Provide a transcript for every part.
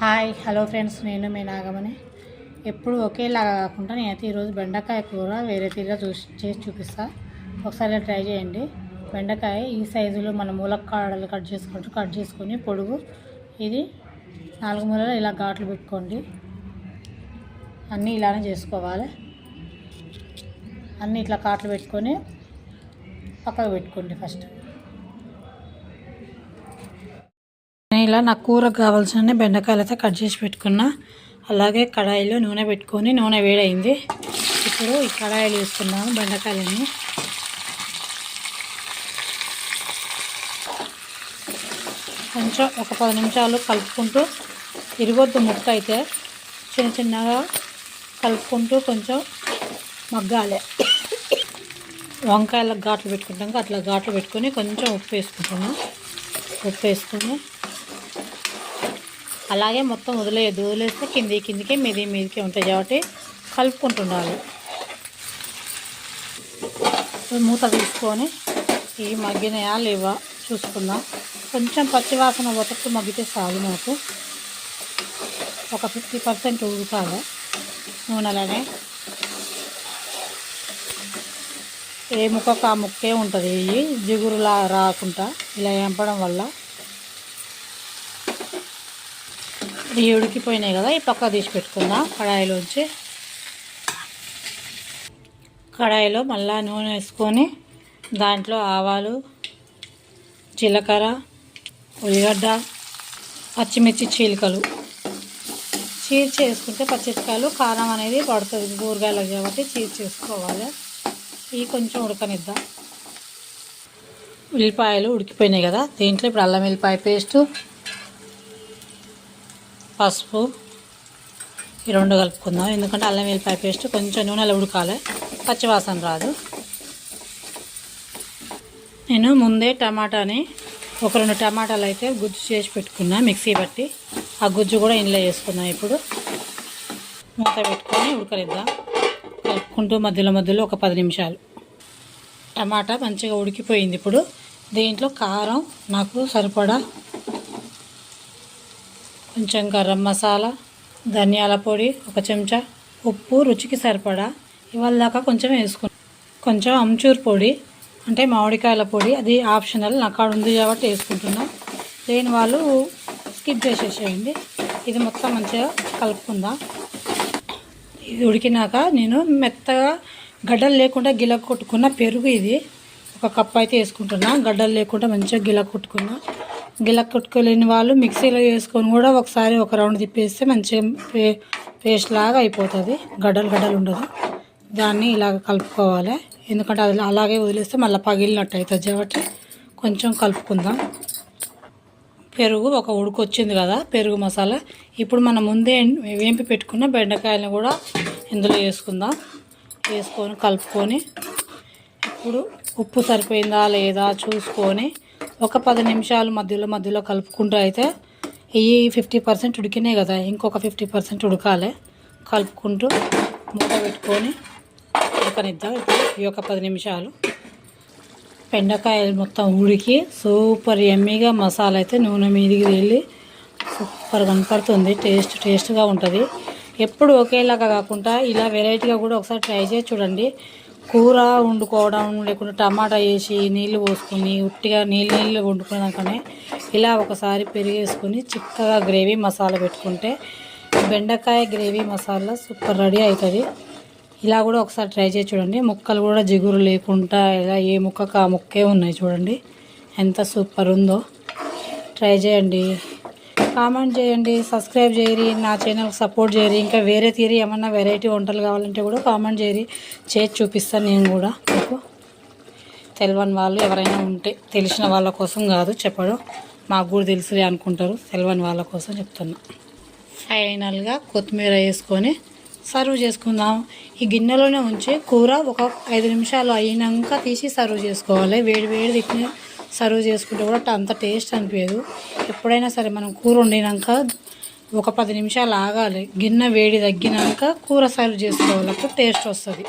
Hi hello friends నేను మీ నాగమని ఎప్పుడు ఒకేలాగా కాకుండా నేనైతే ఈరోజు బెండకాయ కూర వేరే తీరుగా చూసి చేసి చూపిస్తా. ఒకసారి ట్రై చేయండి. బెండకాయ ఈ సైజులో మన మూలకాడలు కట్ చేసుకుంటూ కట్ చేసుకొని పొడుగు ఇది నాలుగు మూలలు ఇలా ఘాట్లు పెట్టుకోండి. అన్నీ ఇలానే చేసుకోవాలి. అన్నీ ఇట్లా కాట్లు పెట్టుకొని పక్కకు పెట్టుకోండి ఫస్ట్. నేను ఇలా నా కూరకు కావాల్సిన బెండకాయలు అయితే కట్ చేసి పెట్టుకున్నా. అలాగే కడాయిలో నూనె పెట్టుకొని నూనె వేడైంది. ఇప్పుడు ఈ కడాయిలు వేసుకున్నాము బెండకాయలన్నీ కొంచెం ఒక పది నిమిషాలు కలుపుకుంటూ ఇరగొద్దు ముక్క అయితే చిన్న చిన్నగా కలుపుకుంటూ కొంచెం మగ్గాలి. వంకాయలకు ఘాట్లు పెట్టుకుంటాం అట్లా ఘాట్లు పెట్టుకొని కొంచెం ఉప్పు వేసుకుంటున్నాం ఉప్పు వేసుకొని అలాగే మొత్తం వదిలేయద్దు. వదిలేస్తే కింది కిందికి మీది మీదికి ఉంటాయి కాబట్టి కలుపుకుంటుండాలి. మూత తీసుకొని ఇవి మగ్గినాయా లేవా చూసుకుందాం. కొంచెం పచ్చివాసన పోతట్టు మగ్గితే చాలు నాకు. ఒక ఫిఫ్టీ పర్సెంట్ ఉడుకాలి నూనెలోనే. ఏ ముక్కకు ఆ ముక్కే ఉంటుంది. ఇవి జిగురులా రాకుండా ఇలా ఎంపడం వల్ల ఇవి ఉడికిపోయినాయి కదా ఈ పక్క తీసి పెట్టుకుందాం కడాయిలోంచి. కడాయిలో మళ్ళా నూనె వేసుకొని దాంట్లో ఆవాలు జీలకర్ర ఉల్లిగడ్డ పచ్చిమిర్చి చీలికలు. చీర్ వేసుకుంటే పచ్చిమిరకాయలు కారం అనేది పడుతుంది కూరగాయలు కాబట్టి చీర్ వేసుకోవాలి ఇవి కొంచెం ఉడకనిద్దాం. ఉల్లిపాయలు ఉడికిపోయినాయి కదా దీంట్లో ఇప్పుడు అల్లం ఉల్లిపాయ పేస్టు పసుపు. ఈ రెండు కలుపుకుందాం. ఎందుకంటే అల్లం వెల్లిపాయ పేస్ట్ కొంచెం నూనెలో ఉడకాలి. పచ్చివాసన రాదు. నేను ముందే టమాటాని ఒక రెండు టమాటాలు అయితే గుజ్జు చేసి పెట్టుకున్నా మిక్సీ బట్టి ఆ గుజ్జు కూడా ఇంట్లో వేసుకున్నాం ఇప్పుడు. మూత పెట్టుకొని ఉడకనిద్దాం. కలుపుకుంటూ మధ్యలో మధ్యలో ఒక పది నిమిషాలు. టమాటా మంచిగా ఉడికిపోయింది ఇప్పుడు. దీంట్లో కారం నాకు సరిపడా కొంచెం గరం మసాలా ధనియాల పొడి ఒక చెంచా ఉప్పు రుచికి సరిపడా ఇవాళ దాకా కొంచెం వేసుకున్నాను కొంచెం అమ్చూర్ పొడి అంటే మామిడికాయల పొడి అది ఆప్షనల్. నాకు కాడ ఉంది కాబట్టి వేసుకుంటున్నా. లేని వాళ్ళు స్కిప్ చేసేసేయండి. ఇది మొత్తం మంచిగా కలుపుకుందాం. ఇది ఉడికినాక నేను మెత్తగా గడ్డలు లేకుండా గిల కొట్టుకున్న పెరుగు ఇది. ఒక కప్ అయితే వేసుకుంటున్నా. గడ్డలు లేకుండా మంచిగా గిల కొట్టుకున్నా. గిల కొట్టుకోలేని వాళ్ళు మిక్సీలో వేసుకొని కూడా ఒకసారి ఒక రౌండ్ తిప్పేస్తే మంచిగా పే పేస్ట్ లాగా అయిపోతుంది. గడ్డలు గడ్డలు ఉండదు. దాన్ని ఇలాగ కలుపుకోవాలి. ఎందుకంటే అది అలాగే వదిలేస్తే మళ్ళీ పగిలినట్టు అవుతుంది. కాబట్టి కొంచెం కలుపుకుందాం. పెరుగు ఒక ఉడుకు వచ్చింది కదా పెరుగు మసాలా. ఇప్పుడు మనం ముందే వేంపి పెట్టుకున్న బెండకాయలను కూడా ఇందులో వేసుకుందాం. వేసుకొని కలుపుకొని ఇప్పుడు ఉప్పు సరిపోయిందా లేదా చూసుకొని ఒక పది నిమిషాలు మధ్యలో మధ్యలో కలుపుకుంటూ అయితే ఇవి ఫిఫ్టీ పర్సెంట్ ఉడికినాయి కదా ఇంకొక ఫిఫ్టీ పర్సెంట్ ఉడకాలి. కలుపుకుంటూ మూత పెట్టుకొని ఉడకనిద్దాం. ఇప్పుడు ఈ యొక్క పది నిమిషాలు బెండకాయలు మొత్తం ఉడికి సూపర్ ఎమ్మీగా మసాలా అయితే నూనె మీదికి వెళ్ళి సూపర్ కనపడుతుంది. టేస్ట్ టేస్ట్గా ఉంటుంది. ఎప్పుడు ఒకేలాగా కాకుండా ఇలా వెరైటీగా కూడా ఒకసారి ట్రై చేసి చూడండి. కూర వండుకోవడం లేకుంటే టమాటా వేసి నీళ్ళు పోసుకొని ఉట్టిగా నీళ్ళు నీళ్ళు వండుకున్నాకనే ఇలా ఒకసారి పెరిగేసుకొని చిక్కగా గ్రేవీ మసాలా పెట్టుకుంటే బెండకాయ గ్రేవీ మసాలా సూపర్ రెడీ అవుతుంది ఇలా కూడా ఒకసారి ట్రై చేసి చూడండి. ముక్కలు కూడా జిగురు లేకుండా ఇలా ఏ ముక్కకు ఆ ముక్కే ఉన్నాయి చూడండి. ఎంత సూపర్ ఉందో. ట్రై చేయండి. కామెంట్ చేయండి సబ్స్క్రైబ్ చేయరి నా ఛానల్ సపోర్ట్ చేయరి ఇంకా వేరే తీరి ఏమన్నా వెరైటీ వంటలు కావాలంటే కూడా కామెంట్ చేయరి చేసి చూపిస్తాను నేను కూడా మీకు. తెలియని వాళ్ళు ఎవరైనా ఉంటే తెలిసిన వాళ్ళ కోసం కాదు చెప్పడం. మాకు కూడా తెలుసులే అనుకుంటారు. తెలియని వాళ్ళ కోసం చెప్తున్నా. ఫైనల్గా కొత్తిమీర వేసుకొని సర్వ్ చేసుకుందాం. ఈ గిన్నెలోనే ఉంచి కూర ఒక ఐదు నిమిషాలు అయినాక తీసి సర్వ్ చేసుకోవాలి. వేడి వేడి తిప్పి సర్వ్ చేసుకుంటే కూడా అంత టేస్ట్ అనిపించదు. ఎప్పుడైనా సరే మనం కూర వండినాక ఒక పది నిమిషాలు ఆగాలి. గిన్నె వేడి తగ్గినాక కూర సర్వ్ చేసుకోవాలి. టేస్ట్ వస్తుంది.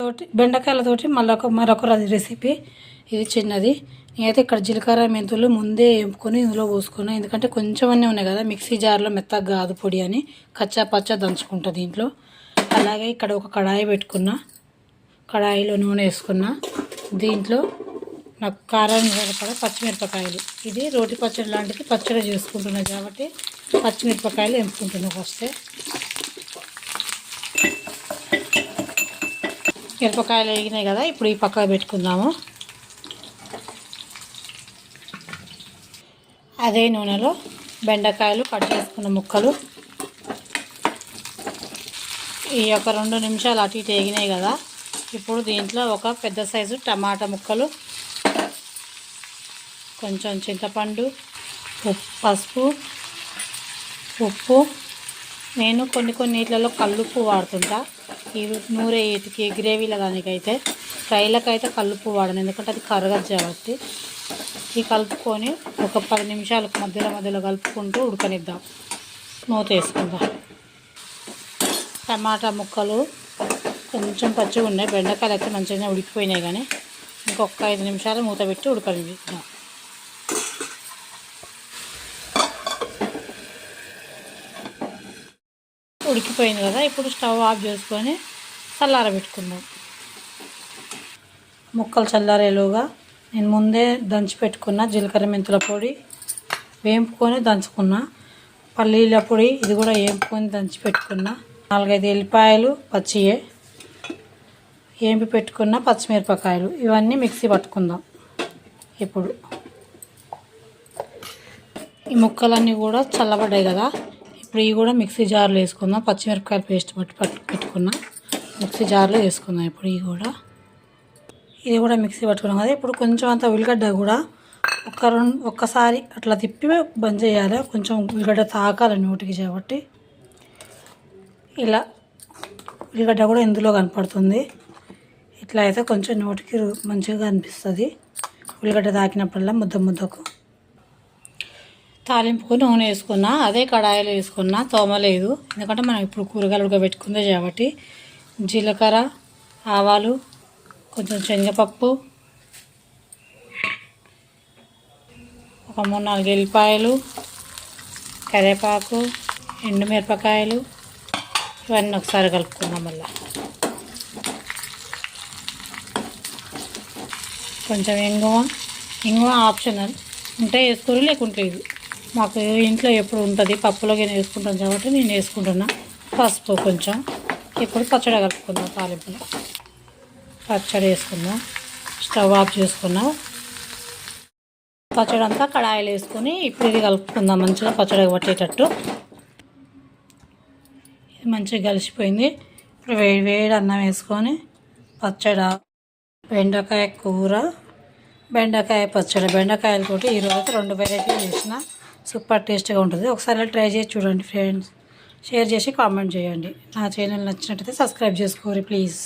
తోటి బెండకాయలతోటి మళ్ళొక మరొక రెసిపీ. ఇది చిన్నది. నేనైతే ఇక్కడ జీలకర్ర మెంతులు ముందే వేపుకొని ఇందులో పోసుకున్నాను ఎందుకంటే కొంచెం అన్నీ ఉన్నాయి కదా. మిక్సీ జార్లో మెత్తగా కాదు పొడి అని. కచ్చా పచ్చా దంచుకుంటా దీంట్లో. అలాగే ఇక్కడ ఒక కడాయి పెట్టుకున్నా. కడాయిలో నూనె వేసుకున్నా. దీంట్లో నాకు కారం సరిపడ పచ్చిమిరపకాయలు. ఇది రోటి పచ్చడి లాంటిది పచ్చడి చేసుకుంటున్నా కాబట్టి పచ్చిమిరపకాయలు ఎంపుకుంటున్నా ఫస్ట్ మిరపకాయలు వేగినాయి కదా ఇప్పుడు ఈ పక్కకు పెట్టుకుందాము. అదే నూనెలో బెండకాయలు కట్ చేసుకున్న ముక్కలు. ఈ యొక్క రెండు నిమిషాలు అటు ఇటు వేగినాయి కదా ఇప్పుడు దీంట్లో ఒక పెద్ద సైజు టమాటా ముక్కలు కొంచెం చింతపండు పసుపు ఉప్పు. నేను కొన్ని కొన్ని నీళ్ళలో కల్లుప్పు వాడుతుంటా. ఈ నూనె వీటికి గ్రేవీల దానికైతే ఫ్రైలకైతే కల్లుప్పు వాడను. ఎందుకంటే అది కరగదు కాబట్టి. ఈ కలుపుకొని ఒక పది నిమిషాలకు మధ్యలో మధ్యలో కలుపుకుంటూ ఉడకనిద్దాం. మూత వేసుకుందాం. టమాటా ముక్కలు కొంచెం పచ్చిగా ఉన్నాయి బెండకాయలు అయితే మంచిగా ఉడికిపోయినాయి కానీ ఇంకొక ఐదు నిమిషాలు మూత పెట్టి ఉడకనిద్దాం. ఉడికిపోయింది కదా ఇప్పుడు స్టవ్ ఆఫ్ చేసుకొని చల్లారబెట్టుకుందాం ముక్కలు చల్లారేలోగా నేను ముందే దంచి పెట్టుకున్న జీలకర్ర మెంతుల పొడి వేంపుకొని దంచుకున్న. పల్లీల పొడి ఇది కూడా వేంపుకొని దంచి పెట్టుకున్న. నాలుగైదు ఎల్లిపాయలు పచ్చియే ఏంపి పెట్టుకున్న పచ్చిమిరపకాయలు. ఇవన్నీ మిక్సీ పట్టుకుందాం ఇప్పుడు. ఈ ముక్కలన్నీ కూడా చల్లబడ్డాయి కదా ఇవి కూడా మిక్సీ జార్లో వేసుకుందాం. పచ్చిమిరపకాయలు పేస్ట్ పట్టి పట్టు పెట్టుకున్నాం. మిక్సీ జార్లో వేసుకుందాం ఇప్పుడు ఇవి కూడా. ఇది కూడా మిక్సీ పట్టుకున్నాం కదా. ఇప్పుడు కొంచెం అంత ఉల్లిగడ్డ కూడా ఒక రెండు ఒక్కసారి అట్లా తిప్పి బంద్ చేయాలి. కొంచెం ఉల్లిగడ్డ తాకాలి నోటికి కాబట్టి ఇలా ఉల్లిగడ్డ కూడా ఇందులో కనపడుతుంది. ఇట్లా అయితే కొంచెం నోటికి రు- మంచిగా అనిపిస్తుంది. ఉల్లిగడ్డ తాకినప్పుడల్లా ముద్ద ముద్దకు తాలింపుకు నూనె వేసుకున్నా అదే కడాయిలో వేసుకున్నా తోమలేదు. ఎందుకంటే మనం ఇప్పుడు కూరగాయలు ఉడకబెట్టుకుందే కాబట్టి జీలకర్ర ఆవాలు కొంచెం శనగపప్పు ఒక మూడు నాలుగు ఎల్లిపాయలు కరివేపాకు ఎండుమిరపకాయలు ఇవన్నీ ఒకసారి కలుపుకుందాం మళ్ళీ. కొంచెం ఇంగువ. ఇంగువ ఆప్షనల్. ఉంటే వేసుకోరు లేకుంటే లేదు. మాకు ఇంట్లో ఎప్పుడు ఉంటుంది పప్పులోకి వేసుకుంటాం కాబట్టి నేను వేసుకుంటున్నా. పసుపు కొంచెం. ఇప్పుడు పచ్చడి కలుపుకుందాం తాలింపులో. పచ్చడి వేసుకుందాం. స్టవ్ ఆఫ్ చేసుకున్నాం. పచ్చడి అంతా కడాయిలు వేసుకొని ఇప్పుడు ఇది కలుపుకుందాం మంచిగా పచ్చడి పట్టేటట్టు ఇది మంచిగా కలిసిపోయింది. ఇప్పుడు వేడి వేడి అన్నం వేసుకొని పచ్చడి బెండకాయ కూర బెండకాయ పచ్చడి బెండకాయలతోటి ఈరోజు రెండు వెరైటీలు చేసిన. సూపర్ టేస్ట్గా ఉంటుంది. ఒకసారి ట్రై చేసి చూడండి ఫ్రెండ్స్. షేర్ చేసి కామెంట్ చేయండి. నా ఛానల్ నచ్చినట్టయితే సబ్స్క్రైబ్ చేసుకోరు ప్లీజ్.